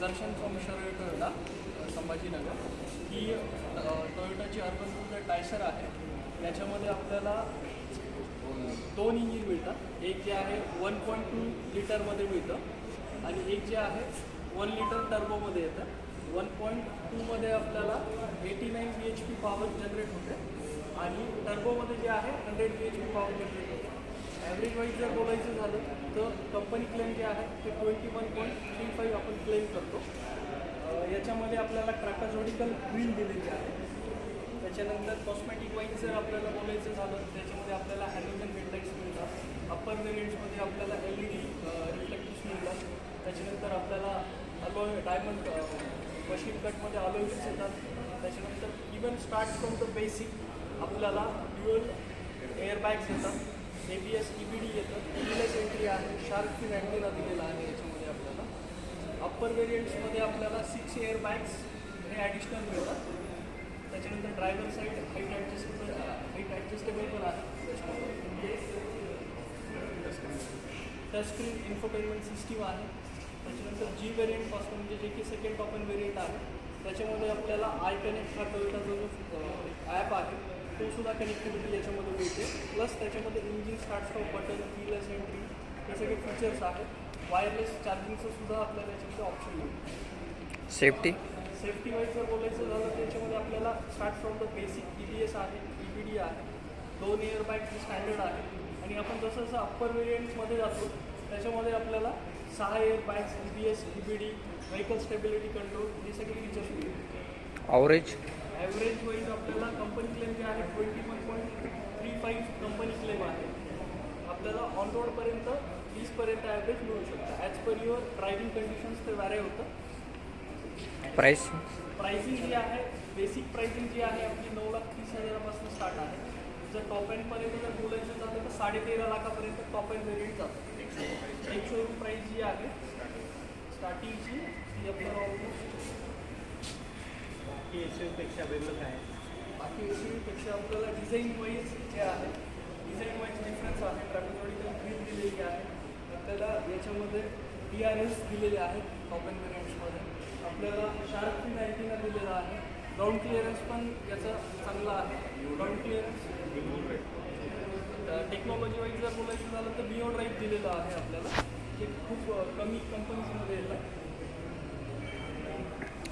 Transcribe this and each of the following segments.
दर्शन from शरय Toyota Sambhajinagar. ही टोयोटाची अर्बन क्रुझर टायसर आहे. त्याच्यामध्ये आपल्याला दोन इंजिन मिळतात. एक जे आहे वन पॉईंट टू लिटरमध्ये मिळतं आणि एक जे आहे वन लिटर टर्बोमध्ये येतं. वन पॉईंट टूमध्ये आपल्याला eighty nine B H P power generate होते. आणि टर्बोमध्ये जे आहे hundred B H P power generate होते. ॲव्हरेज वाईज जर बोलायचं झालं तर कंपनी क्लेम जे आहे ते twenty one point three five आपण क्लेम करतो. याच्यामध्ये आपल्याला ट्रॅकाझॉडिकल व्हील दिलेली आहे. त्याच्यानंतर कॉस्मॅटिक वाईज जर आपल्याला बोलायचं झालं त्याच्यामध्ये आपल्याला हॅलोजन हेडलाईट्स मिळतात अप्पर वेरियंट्समध्ये आपल्याला एल ई डी रिफ्लेक्टिव्स मिळतात त्याच्यानंतर आपल्याला अलोय डायमंड मशीन कटमध्ये अलोईज येतात. त्याच्यानंतर even start from the basic आपल्याला ड्युअल एअरबॅग्स येतात. A B S E B D येतं टीलेस एंट्री आहे. शार्क फिन अँटेना दिलेला आहे याच्यामध्ये आपल्याला. अप्पर वेरियंट्समध्ये आपल्याला सिक्स एअर बॅग्स हे ॲडिशनल मिळतात. त्याच्यानंतर driver side height adjustable height adjustable पण आहे. त्याच्यामध्ये टचस्क्रीन इन्फोटेनमेंट सिस्टीम आहे. त्याच्यानंतर जी व्हेरियंटपासून म्हणजे जे की सेकंड टॉपन व्हेरियंट आहे त्याच्यामध्ये आपल्याला आय कनेक्ट हा टोयोटाचा जो ॲप आहे तो सुद्धा कनेक्टिव्हिटी याच्यामध्ये मिळते. प्लस त्याच्यामध्ये engine start stop button keyless entry हे सगळे फीचर्स आहेत. वायरलेस चार्जिंगचं सुद्धा आपल्याला याच्यामध्ये ऑप्शन मिळतं. सेफ्टी सेफ्टी वाईज जर बोलायचं झालं तर त्याच्यामध्ये आपल्याला start from the basic E B S आहे ई बी डी आहे. दोन इयर बॅग स्टँडर्ड आहे. आणि आपण जसं जसं अप्पर वेरियंटमध्ये जातो त्याच्यामध्ये आपल्याला सहा air bags E B S E B D vehicle stability control हे सगळे फीचर्स मिळतात. अवरेज ॲव्हरेज वाईज आपल्याला कंपनी क्लेम जे आहे twenty one point three five company claim आहे. आपल्याला ऑन रोडपर्यंत वीसपर्यंत ॲव्हरेज मिळू शकतं. As per your driving conditions ते व्हॅरी होतं. प्राईस प्राइसिंग जी आहे बेसिक प्राइसिंग जी आहे आपली नऊ लाख तीस हजारापासून स्टार्ट आहे. जर टॉप एंडपर्यंत जर बोलायचं झालं तर साडे तेरा लाखापर्यंत टॉप एंड व्हेरियंट जातं. एक शोरूम प्राईस जी आहे स्टार्टिंगची ती आपल्याला ऑलमोस्ट बाकी एसपेक्षा वेगळं काय? आहे? बाकी पेक्षा आपल्याला डिझाईन वाईज जे आहे डिझाईन वाईज डिफरन्स आहे ट्रॅफिकॉडिकल ग्रीन दिलेली आहे. आपल्याला याच्यामध्ये डी आर एस दिलेले आहेत एंड व्हेरियंट्समध्ये आपल्याला शार्क फिन अँटीना दिलेला आहे. ग्राउंड क्लिअरन्स पण याचा चांगला आहे. ग्राउंड क्लिअरन्स टेक्नॉलॉजी वाईज जर बोलायचं झालं तर बिओ ड्राईव्ह दिलेलं आहे आपल्याला. ते खूप कमी कंपनीजमध्ये येतं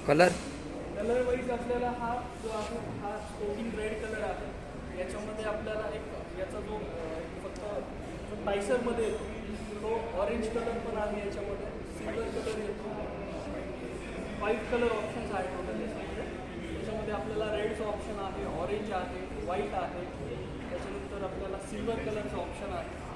कलर कलर वाईज आपल्याला हा जो आहे हा स्पोर्टिंग रेड कलर आहे याच्यामध्ये आपल्याला एक याचा जो फक्त जो टायसरमध्ये येतो तो ऑरेंज कलर पण आहे याच्यामध्ये सिल्वर कलर येतो व्हाईट कलर ऑप्शन्स आहेत टोटल याच्यामध्ये. त्याच्यामध्ये आपल्याला रेडचं ऑप्शन आहे ऑरेंज आहे व्हाईट आहे. त्याच्यानंतर आपल्याला सिल्वर कलरचं ऑप्शन आहे.